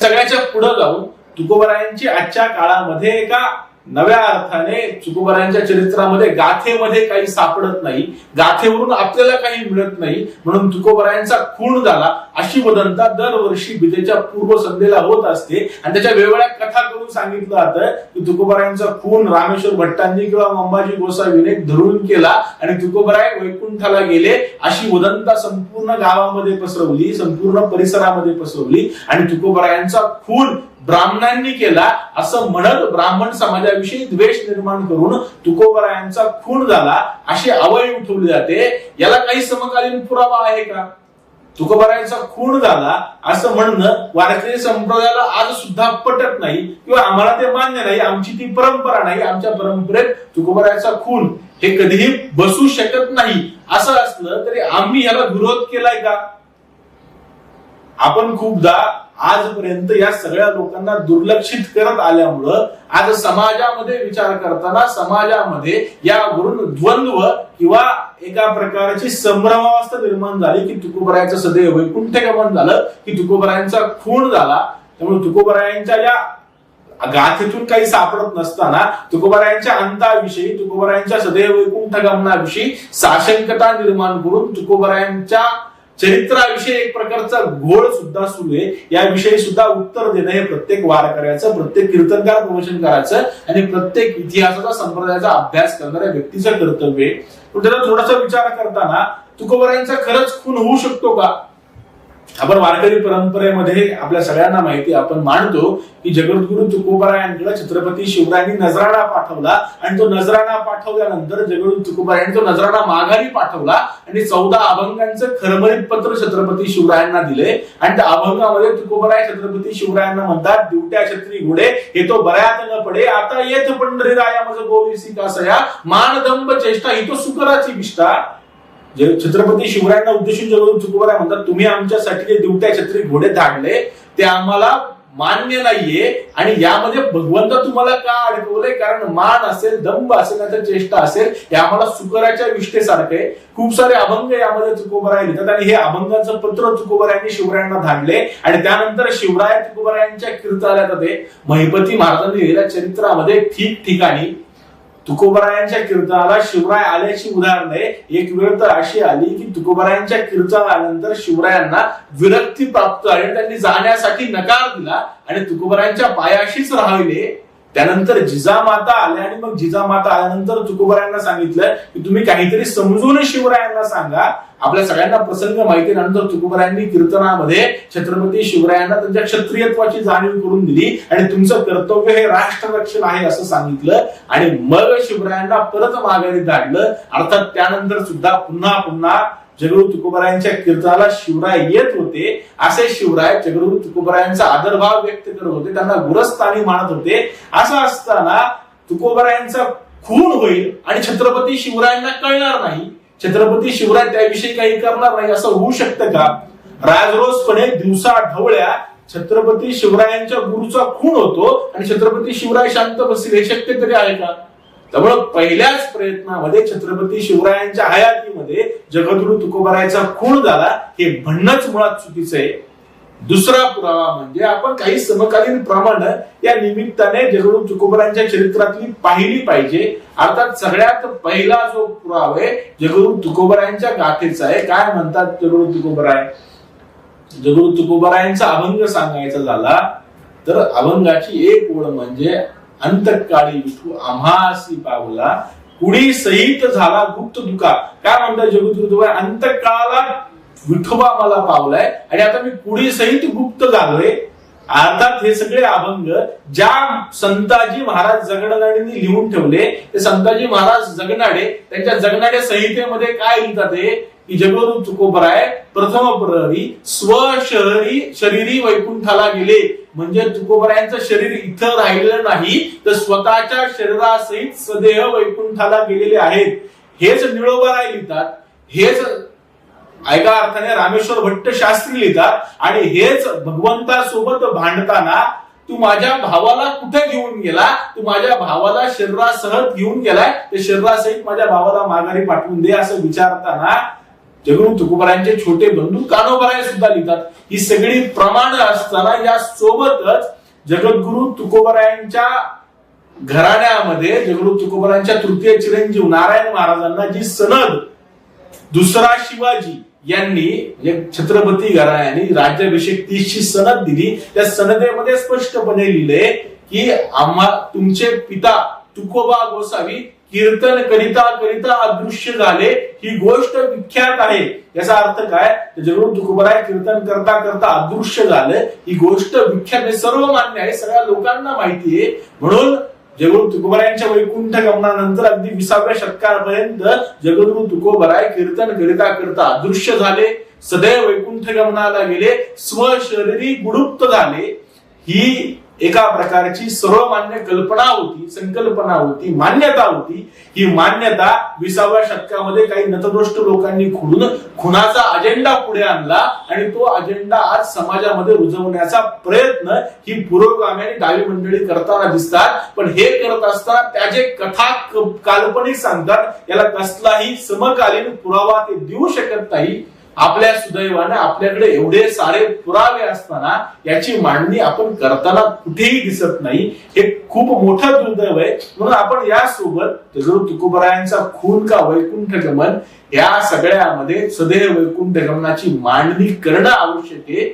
सगळ्याच्या पुढे जाऊन तुकोबरायांची आजच्या काळामध्ये एका नव्या अर्थाने तुकोबरायांच्या चरित्रामध्ये गाथेमध्ये काही सापडत नाही. गाथेवरून आपल्याला काही मिळत नाही. म्हणून तुकोबरायांचा खून झाला. अशी वदंता दरवर्षी बिजेच्या पूर्व संध्येला होत असते. आणि त्याच्या वेगवेगळ्या कथा करून सांगितलं जातं की तुकोबरायांचा खून रामेश्वर भट्टांनी किंवा अंबाजी गोसावीने धरून केला आणि तुकोबराय वैकुंठाला गेले. अशी वदंता संपूर्ण गावामध्ये पसरवली संपूर्ण परिसरामध्ये पसरवली आणि तुकोबरायांचा खून ब्राह्मणांनी केला असं म्हणत ब्राह्मण समाजाविषयी द्वेष निर्माण करून तुकोबरायांचा खून झाला अशी आवळी उठवली जाते. याला काही समकालीन पुरावा आहे का? तुकोबरायांचा खून झाला असं म्हणणं वारकरी संप्रदायाला आज सुद्धा पटत नाही किंवा आम्हाला ते मान्य नाही. आमची ती परंपरा नाही आमच्या परंपरेत तुकोबरायांचा खून हे कधीही बसू शकत नाही. असं असलं तरी आम्ही याला विरोध केलाय का? आपण खूपदा आजपर्यंत या सगळ्या लोकांना दुर्लक्षित करत आल्यामुळं आज समाजामध्ये विचार करताना समाजामध्ये यावरून द्वंद्व किंवा एका प्रकारची संभ्रमावस्था निर्माण झाली की तुकोबरायांचं सदैव वैकुंठ गमन झालं की तुकोबरायांचा खून झाला. त्यामुळे तुकोबरायांच्या या गाथेतून काही सापडत नसताना तुकोबरायांच्या अंताविषयी तुकोबरायांच्या सदैव वैकुंठ गमनाविषयी साशंकता निर्माण करून तुकोबरायांच्या चरित्राविषयी एक प्रकारचा घोळ सुद्धा सुरू आहे. याविषयी सुद्धा उत्तर देणं हे प्रत्येक वारकऱ्याचं प्रत्येक कीर्तनकार प्रवचनकाराचं आणि प्रत्येक इतिहासाचा संप्रदायाचा अभ्यास करणाऱ्या व्यक्तीचं कर्तव्य आहे. त्याचा थोडासा विचार करताना तुकोबरायांचा खरंच खून होऊ शकतो का? आपण वारकरी परंपरेमध्ये आपल्या सगळ्यांना माहिती आपण मानतो की जगद्गुरु तुकोबारायांकडे छत्रपती शिवरायांनी नजराणा पाठवला आणि तो नजराणा पाठवल्यानंतर जगद्गुरु तुकोबारायांनी तो नजराणा माघारी पाठवला आणि चौदा अभंगांचं खरमरीत पत्र छत्रपती शिवरायांना दिले. आणि त्या अभंगामध्ये तुकोबाराय छत्रपती शिवरायांना म्हणतात दिवट्या छत्री घोडे हे तो बऱ्यात न पडे आता येत पंढरी राया माझं गोविसी कासया मानदंब चेष्टा ही तो सुकराची विष्ठा. जे छत्रपती शिवरायांना उद्देशून जगून चुकवराय म्हणतात तुम्ही आमच्यासाठी जे दिवट्या छत्री घोडे धाडले ते आम्हाला मान्य नाहीये आणि यामध्ये भगवंत तुम्हाला का अडकवलंय? कारण मान असेल दंभ असेल नाही चेष्टा असेल हे आम्हाला सुकराच्या विष्ठेसारखे खूप सारे अभंग यामध्ये तुकोबराय लिहितात आणि हे अभंगाचं पत्र तुकोबरायांनी शिवरायांना धाडले आणि त्यानंतर शिवराय तुकोबरायांच्या कीर्तनालयात महिपती महाराजांनी लिहिलेल्या चरित्रामध्ये ठिकठिकाणी तुकोबरायांच्या कीर्तनाला शिवराय आल्याची उदाहरणे. एक वेळ तर अशी आली की तुकोबरायांच्या कीर्तनानंतर शिवरायांना विरक्ती प्राप्त झाली आणि त्यांनी जाण्यासाठी नकार दिला आणि तुकोबरायांच्या पायाशीच राहिले. त्यानंतर जिजामाता आल्या आणि मग जिजामाता आल्यानंतर तुकोबरायांना सांगितलं की तुम्ही काहीतरी समजून शिवरायांना सांगा. आपल्या सगळ्यांना प्रसंग माहिती नंतर तुकोबरायांनी कीर्तनामध्ये छत्रपती शिवरायांना त्यांच्या क्षत्रियत्वाची जाणीव करून दिली आणि तुमचं कर्तव्य हे राष्ट्ररक्षण आहे असं सांगितलं. आणि मग शिवरायांना परत माघारी धाडलं अर्थात त्यानंतर सुद्धा पुन्हा पुन्हा जगरू तुकोबरायांच्या कीर्तनाला शिवराय येत होते असे शिवराय जगरू तुकोबरायांचा आदरभाव व्यक्त करत होते त्यांना गुरस्थानी मानत होते. असं असताना तुकोबरायांचा खून होईल आणि छत्रपती शिवरायांना कळणार नाही. छत्रपती शिवराय त्याविषयी काही करणार नाही असं होऊ शकतं का? राजरोसपणे दिवसा ढवळ्या छत्रपती शिवरायांच्या गुरुचा खून होतो आणि छत्रपती शिवराय शांत बसतील हे शक्य तरी आहे का? त्यामुळं पहिल्याच प्रयत्नामध्ये छत्रपती शिवरायांच्या हयातीमध्ये जगद्गुरु तुकोबारायचा खून झाला हे म्हणणंच मुळात चुकीचं आहे. दुसरा पुरावा म्हणजे आपण काही समकालीन प्रमाण या निमित्ताने जगद्गुरु तुकोबरांच्या चरित्रातली पाहिली पाहिजे. अर्थात सगळ्यात पहिला जो पुरावा आहे जगद्गुरु तुकोबरायांच्या गाथेचा आहे. काय म्हणतात जगद्गुरु तुकोबराय? जगद्गुरु तुकोबरायांचा अभंग सांगायचा झाला तर अभंगाची एक ओळ म्हणजे अंतकाळी विठू आम्हासी पावला. कुणी सहित झाला गुप्त दुका काय म्हणतात जगद्गुरु अंतकाळाला विठोबा मला पावलाय. आणि आता मी कुणी सहित गुप्त झालोय? अर्थात हे सगळे अभंग ज्या संताजी महाराज जगनाडेंनी लिहून ठेवले ते संताजी महाराज जगनाडे त्यांच्या जगनाडे संहितेमध्ये काय लिहितात की जगवरून तुकोबराय प्रथम प्रहरी स्वशहरी शरीरी वैकुंठाला गेले. म्हणजे तुकोबरायांचं शरीर इथं राहिलेलं नाही तर स्वतःच्या शरीरासहित सदेह वैकुंठाला गेलेले आहेत. हेच निळोबराय लिहितात. हेच ऐका अर्थाने रामेश्वर भट्ट शास्त्री लिहितात. आणि हेच भगवंतासोबत भांडताना तू माझ्या भावाला कुठे घेऊन गेला? तू माझ्या भावाला शरीरासह घेऊन गेलाय. तर शरीरासहित माझ्या भावाला माघारी पाठवून दे असं विचारताना जगरू तुकोबरायांचे छोटे बंधू कानोबराय सुद्धा लिहितात. ही सगळी प्रमाण असताना या सोबतच जगद्गुरु तुकोबरायांच्या घराण्यामध्ये जगरू तुकोबरायांच्या तृतीय चिरंजीव नारायण महाराजांना जी सनद दुसरा शिवाजी यांनी म्हणजे छत्रपती घराण्याने राज्याभिषेक तीसची सनद दिली. त्या सनदेमध्ये स्पष्टपणे लिहिले की आम्हा तुमचे पिता तुकोबा गोसावी कीर्तन करिता करिता अदृश्य झाले ही गोष्ट विख्यात आहे. याचा अर्थ काय? जरूर तुकोबराय कीर्तन करता करता अदृश्य झालं ही गोष्ट विख्यात आहे सर्व मान्य आहे सगळ्या लोकांना माहिती आहे. म्हणून जगुरु तुकोबरायांच्या वैकुंठ गमनानंतर अगदी विसाव्या शतकापर्यंत जगद्गुरु तुकोबराय कीर्तन करिता करता अदृश्य झाले सदैव वैकुंठ गमनाला गेले स्वशरीरी गुडुप्त झाले. ही एका प्रकारची सर्वमान्य कल्पना होती संकल्पना होती मान्यता होती. ही मान्यता विसाव्या शतकामध्ये काही नतदृष्ट लोकांनी खुडून खुनाचा अजेंडा पुढे आणला आणि तो अजेंडा आज समाजामध्ये रुजवण्याचा प्रयत्न ही पुरोगामी आणि डावी मंडळी करताना दिसतात. पण हे करत असताना त्याचे कथा काल्पनिक सांगतात. याला कसलाही समकालीन पुरावा ते देऊ शकत नाही. आपल्या सुदैवाने आपल्याकडे एवढे सारे पुरावे असताना याची मांडणी आपण करताना कुठेही दिसत नाही. हे खूप मोठं दुर्दैव आहे. म्हणून आपण यासोबत जगरू तुकोबरायांचा खून का वैकुंठ गमन या सगळ्यामध्ये सदैव वैकुंठ गमनाची मांडणी करणं आवश्यक आहे.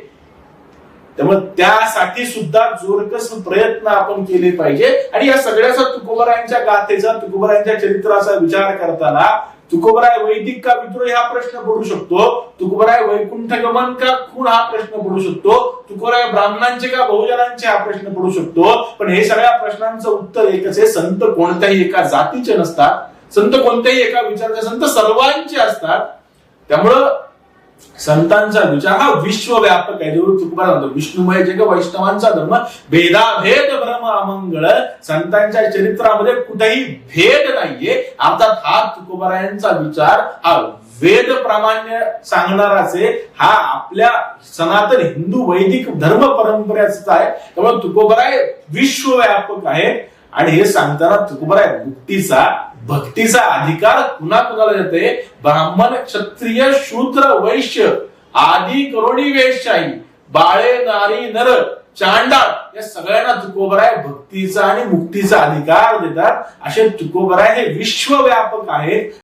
त्यामुळे त्यासाठी सुद्धा जोरकस प्रयत्न आपण केले पाहिजे. आणि या सगळ्याचा तुकोबरायांच्या गाथेचा तुकोबरायांच्या चरित्राचा विचार करताना तुकोबराय वैदिक का विद्रोह हा प्रश्न पडू शकतो? तुकोबराय वैकुंठ गमन का खून हा प्रश्न पडू शकतो? तुकोबराय ब्राह्मणांचे का बहुजनांचे हा प्रश्न पडू शकतो? पण हे सगळ्या प्रश्नांचं उत्तर एकच आहे संत कोणत्याही एका जातीचे नसतात. संत कोणत्याही एका विचाराचे संत सर्वांचे असतात. त्यामुळं संतांचा विचार. हा विश्वव्यापक आहे. जेव्हा तुकोबा म्हणतो विष्णुमय जग वैष्णवांचा धर्म भेदाभेद भ्रम अमंगळ. संतांच्या चरित्रामध्ये कुठेही भेद नाहीये. अर्थात हा तुकोबरायांचा विचार हा वेद प्रामाण्य सांगणाराच असे हा आपल्या सनातन हिंदू वैदिक धर्म परंपरेचा आहे. त्यामुळे तुकोबराय विश्वव्यापक आहे. आणि हे सांगताना तुकोबराय मुक्तीचा भक्तीचा अधिकार कुणा कुणाला देते ब्राह्मण क्षत्रिय शूद्र वैश्य आदी करोडी वेशशाही बाळे नारी नर चांडाळ या सगळ्यांना तुकोबराय भक्तीचा आणि मुक्तीचा अधिकार देतात. असे तुकोबराय हे विश्वव्यापक आहेत.